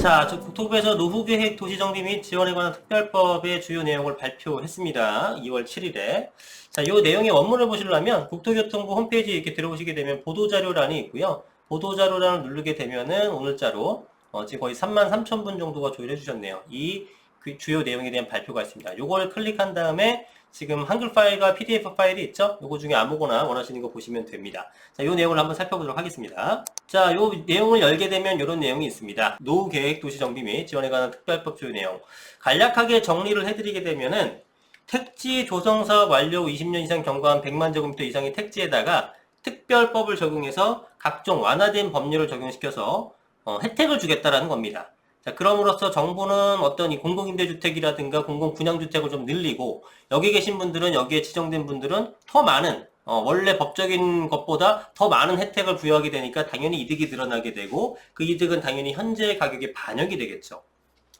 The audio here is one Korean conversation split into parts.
자, 저 국토부에서 노후 계획 도시 정비 및 지원에 관한 특별법의 주요 내용을 발표했습니다. 2월 7일에. 자, 이 내용의 원문을 보시려면 국토교통부 홈페이지에 이렇게 들어오시게 되면 보도자료란이 있고요. 보도자료란을 누르게 되면은 오늘자로 어, 지금 거의 3만 3천 분 정도가 조회해 주셨네요. 이 그 주요 내용에 대한 발표가 있습니다. 요걸 클릭한 다음에 지금 한글 파일과 PDF 파일이 있죠? 요거 중에 아무거나 원하시는 거 보시면 됩니다. 자, 요 내용을 한번 살펴보도록 하겠습니다. 자, 요 내용을 열게 되면 이런 내용이 있습니다. 노후 계획 도시 정비 및 지원에 관한 특별법 주요 내용. 간략하게 정리를 해드리게 되면은 택지 조성 사업 완료 후 20년 이상 경과한 100만 제곱미터 이상의 택지에다가 특별법을 적용해서 각종 완화된 법률을 적용시켜서 어, 혜택을 주겠다라는 겁니다. 자, 그럼으로써 정부는 어떤 이 공공임대주택이라든가 공공분양주택을 좀 늘리고 여기 계신 분들은 여기에 지정된 분들은 더 많은 어, 원래 법적인 것보다 더 많은 혜택을 부여하게 되니까 당연히 이득이 늘어나게 되고 그 이득은 당연히 현재 가격에 반영이 되겠죠.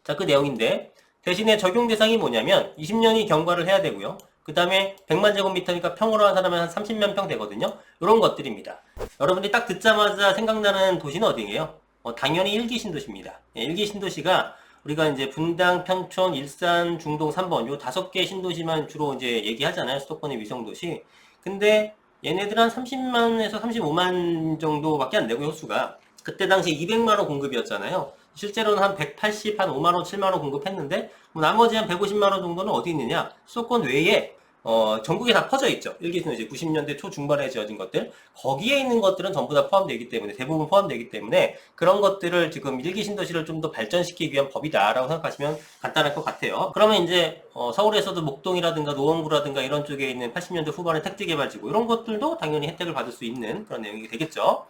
자, 그 내용인데 대신에 적용 대상이 뭐냐면 20년이 경과를 해야 되고요. 그 다음에 100만 제곱미터니까 평으로 한 사람은 한 30만 평 되거든요. 이런 것들입니다. 여러분들이 딱 듣자마자 생각나는 도시는 어디예요? 어, 당연히 일기 신도시입니다. 예, 일기 신도시가 우리가 이제 분당, 평촌, 일산, 중동 3번 요 다섯 개 신도시만 주로 이제 얘기하잖아요. 수도권의 위성 도시. 근데 얘네들 한 30만에서 35만 정도밖에 안 되고 호수가 그때 당시 200만 원 공급이었잖아요. 실제로는 한 180, 한 5만 원, 7만 원 공급했는데 뭐 나머지 한 150만 원 정도는 어디 있느냐? 수도권 외에 어, 전국에 다 퍼져 있죠. 일기는 이제 90년대 초중반에 지어진 것들. 거기에 있는 것들은 전부 다 포함되기 때문에, 대부분 포함되기 때문에, 그런 것들을 지금 일기 신도시를 좀 더 발전시키기 위한 법이다라고 생각하시면 간단할 것 같아요. 그러면 이제, 어, 서울에서도 목동이라든가 노원구라든가 이런 쪽에 있는 80년대 후반의 택지 개발지구, 이런 것들도 당연히 혜택을 받을 수 있는 그런 내용이 되겠죠.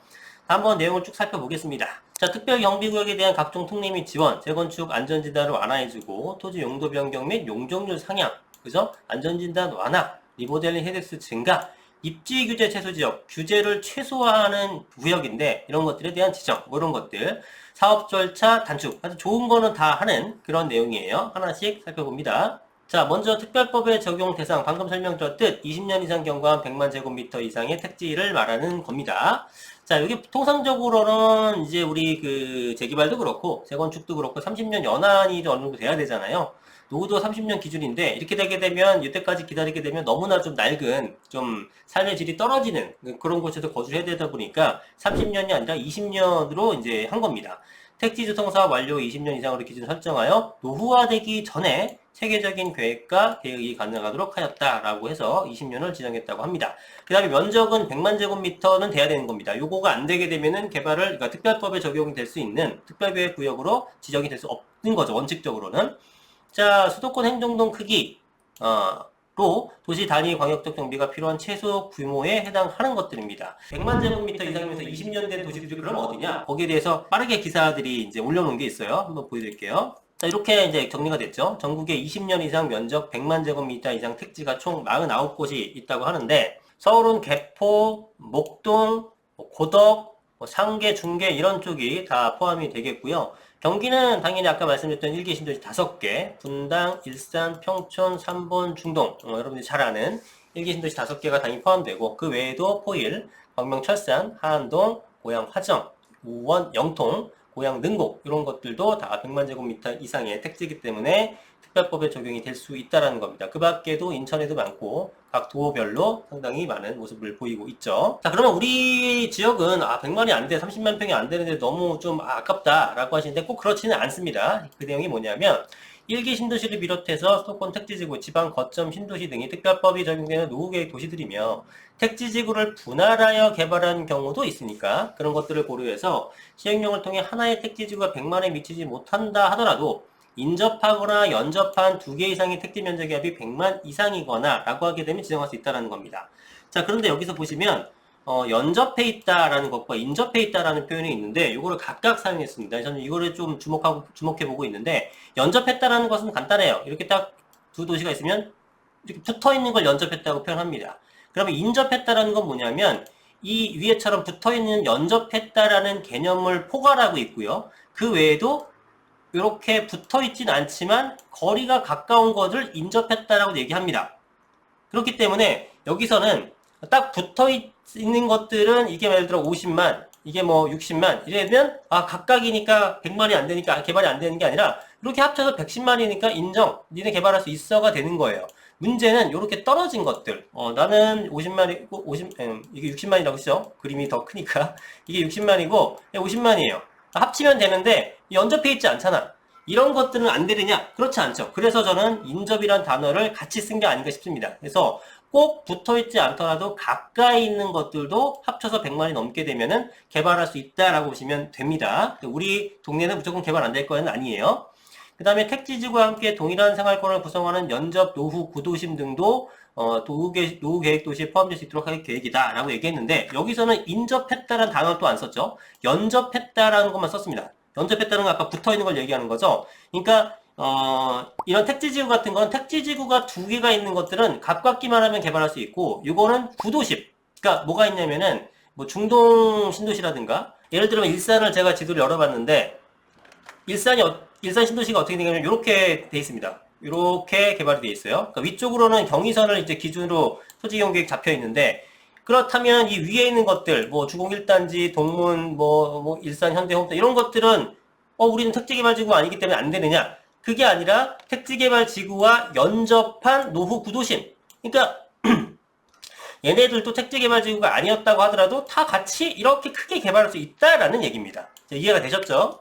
한번 내용을 쭉 살펴보겠습니다. 자, 특별 경비구역에 대한 각종 특례 및 지원, 재건축 안전지단을 완화해주고, 토지 용도 변경 및 용적률 상향, 그죠? 안전진단 완화, 리모델링 헤드스 증가, 입지 규제 최소 지역, 규제를 최소화하는 구역인데 이런 것들에 대한 지정, 뭐 이런 것들, 사업 절차 단축, 아주 좋은 거는 다 하는 그런 내용이에요. 하나씩 살펴봅니다. 자, 먼저 특별법의 적용 대상, 방금 설명드렸듯 20년 이상 경과한 100만 제곱미터 이상의 택지를 말하는 겁니다. 자, 여기 통상적으로는 이제 우리 그 재개발도 그렇고 재건축도 그렇고 30년 연한이 어느 정도 돼야 되잖아요. 노후도 30년 기준인데 이렇게 되게 되면 이때까지 기다리게 되면 너무나 좀 낡은 좀 삶의 질이 떨어지는 그런 곳에서 거주해야 되다 보니까 30년이 아니라 20년으로 이제 한 겁니다. 택지 사업 완료 20년 이상으로 기준 설정하여 노후화되기 전에 체계적인 계획과 대응이 가능하도록 하였다라고 해서 20년을 지정했다고 합니다. 그 다음에 면적은 100만 제곱미터는 돼야 되는 겁니다. 요거가 안 되게 되면은 개발을, 그러니까 특별법에 적용이 될수 있는 특별계획 구역으로 지정이 될 수 없는 거죠. 원칙적으로는. 자, 수도권 행정동 크기, 어, 로 도시 단위 광역적 정비가 필요한 최소 규모에 해당하는 것들입니다. 100만 제곱미터 이상이면서 20년 된 도시들이 그럼 어디냐? 거기에 대해서 빠르게 기사들이 이제 올려놓은 게 있어요. 한번 보여드릴게요. 자, 이렇게 이제 정리가 됐죠. 전국에 20년 이상 면적 100만 제곱미터 이상 택지가 총 49곳이 있다고 하는데, 서울은 개포, 목동, 뭐 고덕, 뭐 상계, 중계 이런 쪽이 다 포함이 되겠고요. 경기는 당연히 아까 말씀드렸던 일기 신도시 다섯 개, 분당, 일산, 평촌, 삼본, 중동, 어, 여러분들이 잘 아는 일기 신도시 다섯 개가 당연히 포함되고 그 외에도 포일, 광명, 철산, 하안동, 고양, 화정, 우원, 영통, 고양, 능곡 이런 것들도 다 100만 제곱미터 이상의 택지이기 때문에 특별법에 적용이 될 수 있다라는 겁니다. 그 밖에도 인천에도 많고 각 도별로 상당히 많은 모습을 보이고 있죠. 자, 그러면 우리 지역은 아 100만이 안 돼, 30만 평이 안 되는데 너무 좀 아깝다라고 하시는데 꼭 그렇지는 않습니다. 그 내용이 뭐냐면 일기 신도시를 비롯해서 수도권 택지지구, 지방 거점 신도시 등이 특별법이 적용되는 노후계획 도시들이며 택지지구를 분할하여 개발한 경우도 있으니까 그런 것들을 고려해서 시행령을 통해 하나의 택지지구가 100만에 미치지 못한다 하더라도 인접하거나 연접한 두 개 이상의 택지 면적의 합이 100만 이상이거나 라고 하게 되면 지정할 수 있다는 겁니다. 자, 그런데 여기서 보시면 어, 연접해 있다라는 것과 인접해 있다라는 표현이 있는데 이거를 각각 사용했습니다. 저는 이거를 좀 주목하고 주목해 보고 있는데 연접했다라는 것은 간단해요. 이렇게 딱 두 도시가 있으면 이렇게 붙어 있는 걸 연접했다고 표현합니다. 그러면 인접했다라는 건 뭐냐면 이 위에처럼 붙어 있는 연접했다라는 개념을 포괄하고 있고요. 그 외에도 이렇게 붙어 있진 않지만 거리가 가까운 것을 인접했다라고 얘기합니다. 그렇기 때문에 여기서는 딱 붙어 있는 것들은 이게 예를 들어 50만, 이게 뭐 60만 이러면 아 각각이니까 100만이 안 되니까 개발이 안 되는 게 아니라 이렇게 합쳐서 110만이니까 인정. 니네 개발할 수 있어가 되는 거예요. 문제는 이렇게 떨어진 것들. 어, 나는 50만이고 50 음, 이게 60만이라고 했죠? 그림이 더 크니까. 이게 60만이고 50만이에요. 합치면 되는데 연접해 있지 않잖아. 이런 것들은 안 되느냐? 그렇지 않죠. 그래서 저는 인접이란 단어를 같이 쓴 게 아닌가 싶습니다. 그래서 꼭 붙어 있지 않더라도 가까이 있는 것들도 합쳐서 100만이 넘게 되면은 개발할 수 있다라고 보시면 됩니다. 우리 동네는 무조건 개발 안 될 거는 아니에요. 그 다음에 택지지구와 함께 동일한 생활권을 구성하는 연접, 노후, 구도심 등도 어, 노후, 계, 노후 계획 도시에 포함될 수 있도록 할 계획이다 라고 얘기했는데 여기서는 인접했다라는 단어를 또 안 썼죠. 연접했다라는 것만 썼습니다. 연접했다는 건 아까 붙어 있는 걸 얘기하는 거죠. 그러니까 어, 이런 택지지구 같은 건 택지지구가 두 개가 있는 것들은 가깝기만 하면 개발할 수 있고, 이거는 구도심. 그러니까 뭐가 있냐면은, 뭐 중동 신도시라든가, 예를 들면 일산을 제가 지도를 열어봤는데, 일산이, 어- 일산 신도시가 어떻게 되냐면, 이렇게 돼 있습니다. 이렇게 개발이 돼 있어요. 그러니까 위쪽으로는 경의선을 이제 기준으로 토지이용 계획 잡혀 있는데, 그렇다면 이 위에 있는 것들, 뭐 주공 1단지, 동문, 뭐, 뭐 일산, 현대, 홈 이런 것들은 어, 우리는 택지개발지구가 아니기 때문에 안 되느냐? 그게 아니라 택지개발 지구와 연접한 노후 구도심. 그러니까 얘네들도 택지개발 지구가 아니었다고 하더라도 다 같이 이렇게 크게 개발할 수 있다라는 얘기입니다. 자, 이해가 되셨죠?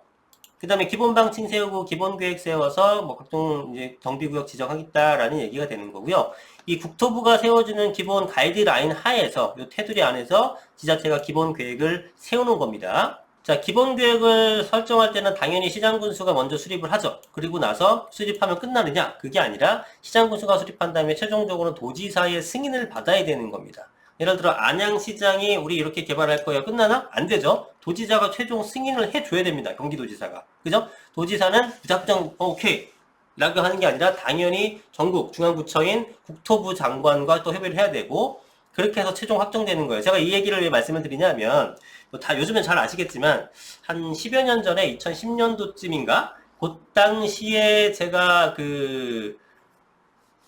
그 다음에 기본방침 세우고 기본계획 세워서 뭐 각종 이제 정비구역 지정하겠다라는 얘기가 되는 거고요. 이 국토부가 세워주는 기본 가이드라인 하에서 이 테두리 안에서 지자체가 기본 계획을 세우는 겁니다. 자, 기본 계획을 설정할 때는 당연히 시장 군수가 먼저 수립을 하죠. 그리고 나서 수립하면 끝나느냐? 그게 아니라 시장 군수가 수립한 다음에 최종적으로 도지사의 승인을 받아야 되는 겁니다. 예를 들어 안양시장이 우리 이렇게 개발할 거예요. 끝나나? 안 되죠. 도지사가 최종 승인을 해줘야 됩니다. 경기도지사가. 그죠? 도지사는 무작정 어, 오케이 라고 하는 게 아니라 당연히 전국 중앙구청인 국토부 장관과 또 협의를 해야 되고 그렇게 해서 최종 확정되는 거예요. 제가 이 얘기를 왜 말씀을 드리냐면 뭐 다 요즘엔 잘 아시겠지만 한 10여 년 전에 2010년도쯤인가 그 당시에 제가 그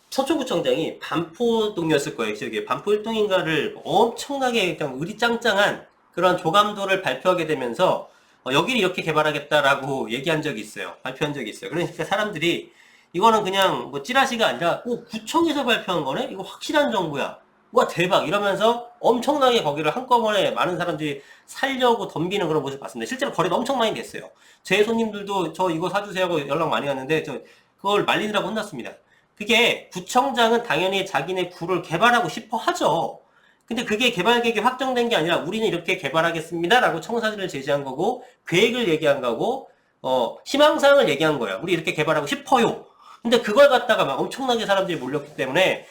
서초구청장이 반포동이었을 거예요. 기억에 반포 1동인가를 엄청나게 그냥 의리짱짱한 그런 조감도를 발표하게 되면서 어, 여기를 이렇게 개발하겠다라고 얘기한 적이 있어요. 발표한 적이 있어요. 그러니까 사람들이 이거는 그냥 뭐 찌라시가 아니라 오 구청에서 발표한 거네? 이거 확실한 정보야. 와 대박 이러면서 엄청나게 거기를 한꺼번에 많은 사람들이 살려고 덤비는 그런 모습 봤습니다. 실제로 거래도 엄청 많이 됐어요. 제 손님들도 저 이거 사주세요 하고 연락 많이 왔는데 저 그걸 말리느라고 혼났습니다. 그게 구청장은 당연히 자기네 구를 개발하고 싶어 하죠. 근데 그게 개발 계획이 확정된 게 아니라 우리는 이렇게 개발하겠습니다라고 청사진을 제시한 거고 계획을 얘기한 거고 어 희망사항을 얘기한 거예요. 우리 이렇게 개발하고 싶어요. 근데 그걸 갖다가 막 엄청나게 사람들이 몰렸기 때문에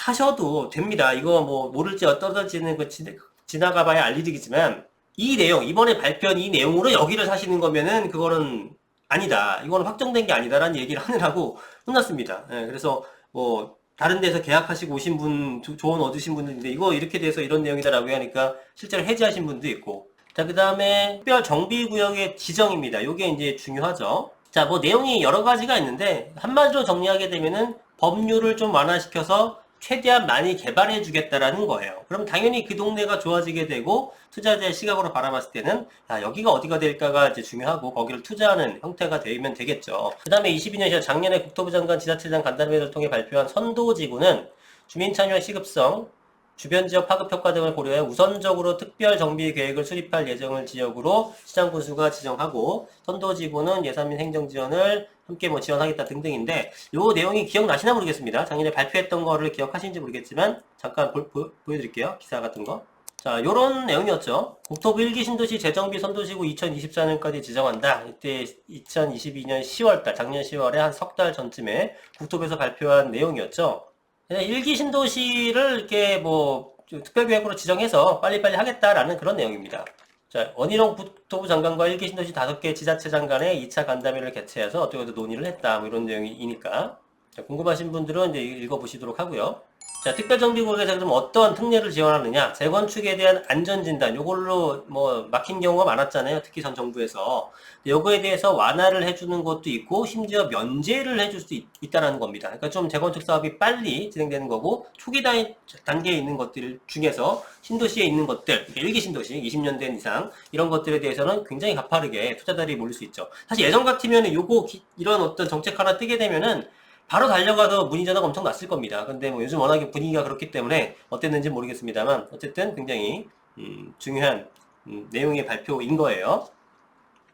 사셔도 됩니다. 이거 뭐 모를지 어떨지는 그 지- 지나가 봐야 알 일이겠지만 이 내용 이번에 발표한 이 내용으로 여기를 사시는 거면은 그거는 아니다. 이거는 확정된 게 아니다라는 얘기를 하느라고 혼났습니다. 예, 그래서 뭐 다른 데서 계약하시고 오신 분 조- 조언 얻으신 분들인데 이거 이렇게 돼서 이런 내용이다라고 하니까 실제로 해지하신 분도 있고 자 그 다음에 특별 정비 구역의 지정입니다. 이게 이제 중요하죠. 자 뭐 내용이 여러 가지가 있는데 한마디로 정리하게 되면은 법률을 좀 완화시켜서 최대한 많이 개발해 주겠다라는 거예요. 그럼 당연히 그 동네가 좋아지게 되고 투자자의 시각으로 바라봤을 때는 아, 여기가 어디가 될까가 이제 중요하고 거기를 투자하는 형태가 되면 되겠죠. 그 다음에 22년이죠. 작년에 국토부 장관 지자체장 간담회를 통해 발표한 선도지구는 주민 참여 시급성, 주변 지역 파급 효과 등을 고려해 우선적으로 특별 정비 계획을 수립할 예정을 지역으로 시장 군수가 지정하고 선도지구는 예산 및 행정 지원을 함께 뭐 지원하겠다 등등인데 요 내용이 기억나시나 모르겠습니다. 작년에 발표했던 거를 기억하시는지 모르겠지만 잠깐 보, 여드릴게요 기사 같은 거. 자, 요런 내용이었죠. 국토부 1기 신도시 재정비 선도지구 2024년까지 지정한다. 이때 2022년 10월달, 작년 10월에 한 석 달 전쯤에 국토부에서 발표한 내용이었죠. 일기 신도시를 이렇게 뭐 특별계획으로 지정해서 빨리빨리 하겠다라는 그런 내용입니다. 자, 원희룡 국토부 장관과 일기 신도시 다섯 개 지자체 장관의 2차 간담회를 개최해서 어떻게 어떻게 논의를 했다. 뭐 이런 내용이니까. 자, 궁금하신 분들은 이제 읽어보시도록 하고요. 자, 특별정비구역에서 그럼 어떤 특례를 지원하느냐? 재건축에 대한 안전진단, 요걸로 뭐 막힌 경우가 많았잖아요. 특히 전 정부에서. 요거에 대해서 완화를 해주는 것도 있고, 심지어 면제를 해줄 수 있, 있다는 겁니다. 그러니까 좀 재건축 사업이 빨리 진행되는 거고, 초기 단, 단계에 있는 것들 중에서 신도시에 있는 것들, 일기 신도시, 20년 된 이상, 이런 것들에 대해서는 굉장히 가파르게 투자자들이 몰릴 수 있죠. 사실 예전 같으면 요거, 기- 이런 어떤 정책 하나 뜨게 되면은 바로 달려가서 문의 전화가 엄청 났을 겁니다. 근데 뭐 요즘 워낙에 분위기가 그렇기 때문에 어땠는지 모르겠습니다만 어쨌든 굉장히 음, 중요한 음, 내용의 발표인 거예요.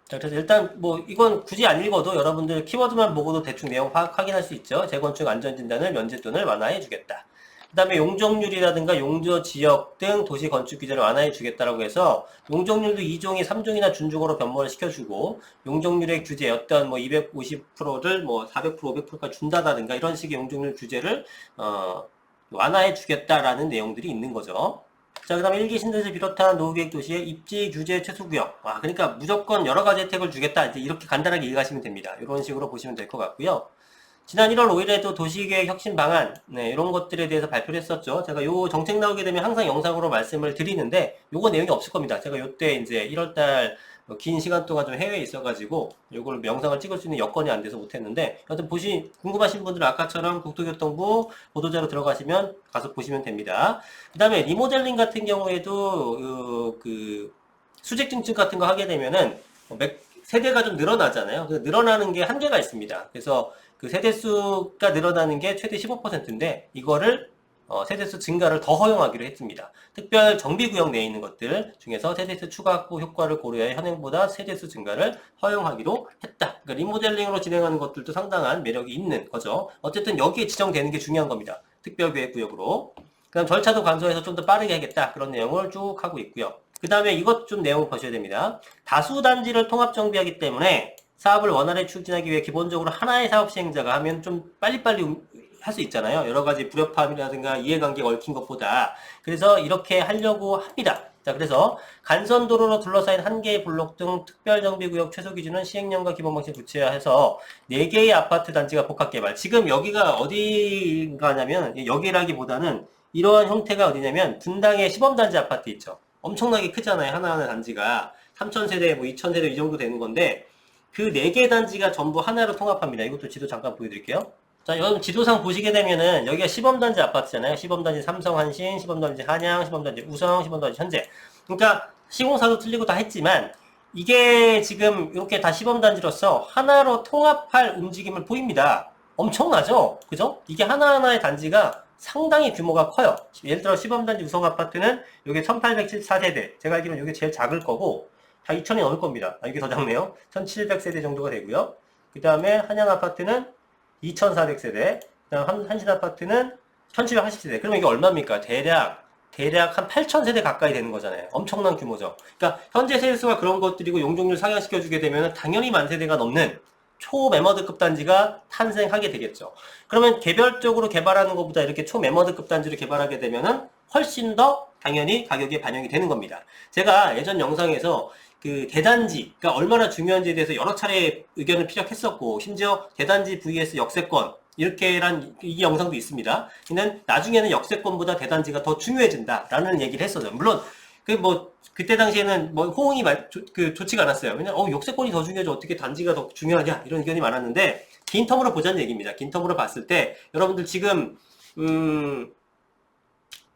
자, 그래서 일단 뭐 이건 굳이 안 읽어도 여러분들 키워드만 보고도 대충 내용 파- 확인할 수 있죠. 재건축 안전진단을 면제 또는 완화해 주겠다. 그 다음에 용적률이라든가 용저 지역 등 도시 건축 규제를 완화해 주겠다라고 해서 용적률도 2종이 3종이나 준종으로 변모를 시켜주고 용적률의 규제 어떤 뭐 250%를 뭐 400% 500%까지 준다든가 이런 식의 용적률 규제를 어, 완화해 주겠다라는 내용들이 있는 거죠. 자, 그 다음에 일기 신도시 비롯한 노후계획 도시의 입지 규제 최소 구역. 아, 그러니까 무조건 여러 가지 혜택을 주겠다. 이제 이렇게 간단하게 이해하시면 됩니다. 이런 식으로 보시면 될 것 같고요. 지난 1월 5일에도 도시계획 혁신 방안, 네, 이런 것들에 대해서 발표를 했었죠. 제가 요 정책 나오게 되면 항상 영상으로 말씀을 드리는데, 요거 내용이 없을 겁니다. 제가 요때 이제 1월달 긴 시간 동안 좀 해외에 있어가지고, 요걸 영상을 찍을 수 있는 여건이 안 돼서 못했는데, 여튼 보시, 궁금하신 분들은 아까처럼 국토교통부 보도자로 들어가시면 가서 보시면 됩니다. 그 다음에 리모델링 같은 경우에도, 어, 그, 수직증증 같은 거 하게 되면은, 어, 맥- 세대가 좀 늘어나잖아요. 늘어나는 게 한계가 있습니다. 그래서 그 세대수가 늘어나는 게 최대 15%인데 이거를 어, 세대수 증가를 더 허용하기로 했습니다. 특별 정비구역 내에 있는 것들 중에서 세대수 추가 확보 효과를 고려해 현행보다 세대수 증가를 허용하기로 했다. 그러니까 리모델링으로 진행하는 것들도 상당한 매력이 있는 거죠. 어쨌든 여기에 지정되는 게 중요한 겁니다. 특별계획구역으로. 그 다음 절차도 간소해서 좀 더 빠르게 하겠다. 그런 내용을 쭉 하고 있고요. 그 다음에 이것 좀 내용을 보셔야 됩니다. 다수 단지를 통합 정비하기 때문에 사업을 원활히 추진하기 위해 기본적으로 하나의 사업 시행자가 하면 좀 빨리빨리 할 수 있잖아요. 여러 가지 불협화음이라든가 이해관계가 얽힌 것보다. 그래서 이렇게 하려고 합니다. 자, 그래서 간선도로로 둘러싸인 한 개의 블록 등 특별정비구역 최소 기준은 시행령과 기본방식 구체화해서 네 개의 아파트 단지가 복합개발. 지금 여기가 어디가냐면 여기라기보다는 이러한 형태가 어디냐면 분당의 시범단지 아파트 있죠. 엄청나게 크잖아요. 하나하나 단지가 3,000세대, 뭐 2,000세대 이 정도 되는 건데 그 네 개 단지가 전부 하나로 통합합니다. 이것도 지도 잠깐 보여드릴게요. 자, 여러분 지도상 보시게 되면은 여기가 시범단지 아파트잖아요. 시범단지 삼성 한신, 시범단지 한양, 시범단지 우성, 시범단지 현재. 그러니까 시공사도 틀리고 다 했지만 이게 지금 이렇게 다 시범단지로서 하나로 통합할 움직임을 보입니다. 엄청나죠? 그죠? 이게 하나하나의 단지가 상당히 규모가 커요. 예를 들어 시범단지 우성 아파트는 이게 1814세대. 제가 알기로는 이게 제일 작을 거고 다 2천이 넘을 겁니다. 아, 이게 더 작네요. 1700세대 정도가 되고요. 그 다음에 한양 아파트는 2400세대. 그 다음 한신 아파트는 1780세대. 그러면 이게 얼마입니까? 대략 대략 한 8,000세대 가까이 되는 거잖아요. 엄청난 규모죠. 그러니까 현재 세대수가 그런 것들이고 용적률 상향시켜주게 되면 당연히 만 세대가 넘는 초매머드급 단지가 탄생하게 되겠죠. 그러면 개별적으로 개발하는 것보다 이렇게 초매머드급 단지를 개발하게 되면은 훨씬 더 당연히 가격에 반영이 되는 겁니다. 제가 예전 영상에서 그 대단지가 얼마나 중요한지에 대해서 여러 차례 의견을 피력했었고 심지어 대단지 vs 역세권 이렇게란 이 영상도 있습니다. 근데 나중에는 역세권보다 대단지가 더 중요해진다라는 얘기를 했었죠. 물론 그 뭐 그때 당시에는 뭐 호응이 말, 조, 그 좋지가 않았어요. 왜냐 어 역세권이 더 중요하죠. 어떻게 단지가 더 중요하냐 이런 의견이 많았는데 긴 텀으로 보자는 얘기입니다. 긴 텀으로 봤을 때 여러분들 지금 음,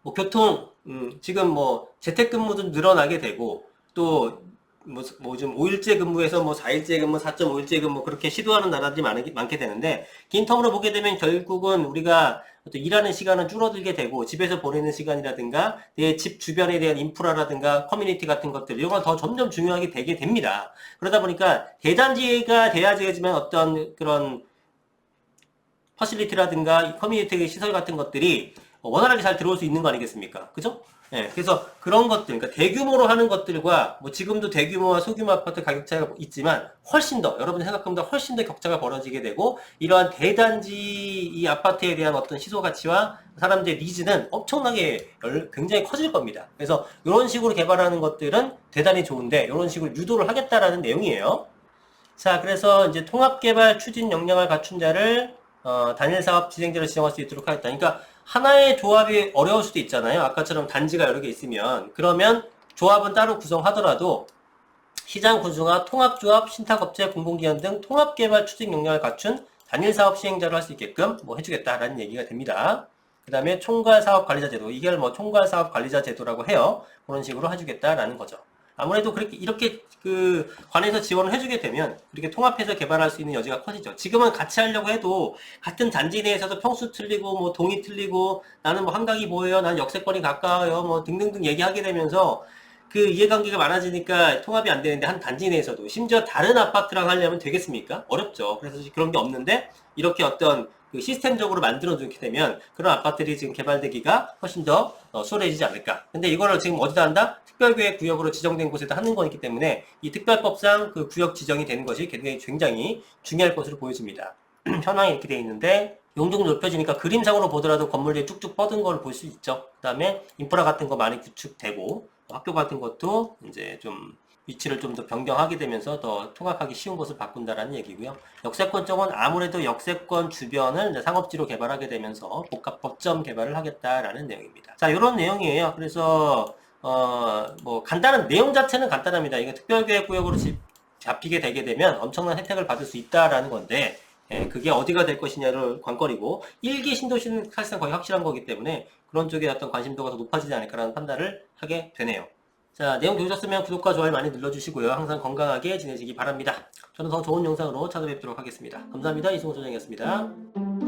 뭐 교통 음, 지금 뭐 재택근무도 늘어나게 되고 또 뭐, 뭐, 좀 5일째 근무에서 뭐 4일째 근무, 4.5일째 근무 그렇게 시도하는 나라들이 많, 많게 되는데, 긴 텀으로 보게 되면 결국은 우리가 어떤 일하는 시간은 줄어들게 되고, 집에서 보내는 시간이라든가, 내 집 주변에 대한 인프라라든가, 커뮤니티 같은 것들, 이런 건 더 점점 중요하게 되게 됩니다. 그러다 보니까 대단지가 돼야지만 어떤 그런 퍼실리티라든가 커뮤니티 시설 같은 것들이 원활하게 잘 들어올 수 있는 거 아니겠습니까? 그죠? 예, 그래서 그런 것들, 그러니까 대규모로 하는 것들과 뭐 지금도 대규모와 소규모 아파트 가격 차이가 있지만 훨씬 더 여러분 생각보다 훨씬 더 격차가 벌어지게 되고 이러한 대단지 이 아파트에 대한 어떤 시소 가치와 사람들의 니즈는 엄청나게 열- 굉장히 커질 겁니다. 그래서 이런 식으로 개발하는 것들은 대단히 좋은데 이런 식으로 유도를 하겠다라는 내용이에요. 자, 그래서 이제 통합개발 추진 역량을 갖춘 자를 어, 단일 사업 진행자로 지정할 수 있도록 하겠다. 그러니까 하나의 조합이 어려울 수도 있잖아요. 아까처럼 단지가 여러 개 있으면. 그러면 조합은 따로 구성하더라도 시장 군수가 통합조합, 신탁업체, 공공기관 등 통합개발 추진 역량을 갖춘 단일 사업 시행자를 할수 있게끔 뭐 해주겠다라는 얘기가 됩니다. 그 다음에 총괄 사업 관리자 제도. 이걸 뭐 총괄 사업 관리자 제도라고 해요. 그런 식으로 해주겠다라는 거죠. 아무래도 그렇게 이렇게 그 관에서 지원을 해주게 되면 그렇게 통합해서 개발할 수 있는 여지가 커지죠. 지금은 같이 하려고 해도 같은 단지 내에서도 평수 틀리고 뭐 동이 틀리고 나는 뭐 한강이 보여요, 나는 역세권이 가까워요, 뭐 등등등 얘기하게 되면서 그 이해관계가 많아지니까 통합이 안 되는데 한 단지 내에서도 심지어 다른 아파트랑 하려면 되겠습니까? 어렵죠. 그래서 그런 게 없는데 이렇게 어떤 그 시스템적으로 만들어 주게 되면 그런 아파트들이 지금 개발되기가 훨씬 더 어, 수월해지지 않을까. 근데 이거를 지금 어디다 한다? 특별계획 구역으로 지정된 곳에다 하는 거기 때문에 이 특별법상 그 구역 지정이 되는 것이 굉장히, 굉장히 중요할 것으로 보여집니다. 현황이 이렇게 돼 있는데 용적이 높여지니까 그림상으로 보더라도 건물들이 쭉쭉 뻗은 걸 볼 수 있죠. 그 다음에 인프라 같은 거 많이 구축되고 학교 같은 것도 이제 좀 위치를 좀 더 변경하게 되면서 더 통합하기 쉬운 것을 바꾼다라는 얘기고요. 역세권 쪽은 아무래도 역세권 주변을 상업지로 개발하게 되면서 복합 법점 개발을 하겠다라는 내용입니다. 자, 이런 내용이에요. 그래서 어, 뭐 간단한 내용 자체는 간단합니다. 이거 특별계획구역으로 지- 잡히게 되게 되면 엄청난 혜택을 받을 수 있다라는 건데 예, 그게 어디가 될 것이냐를 관건이고 일기 신도시는 사실상 거의 확실한 거기 때문에 그런 쪽에 어떤 관심도가 더 높아지지 않을까라는 판단을 하게 되네요. 자, 내용 좋으셨으면 구독과 좋아요 많이 눌러주시고요. 항상 건강하게 지내시기 바랍니다. 저는 더 좋은 영상으로 찾아뵙도록 하겠습니다. 감사합니다. 이승호 소장이었습니다.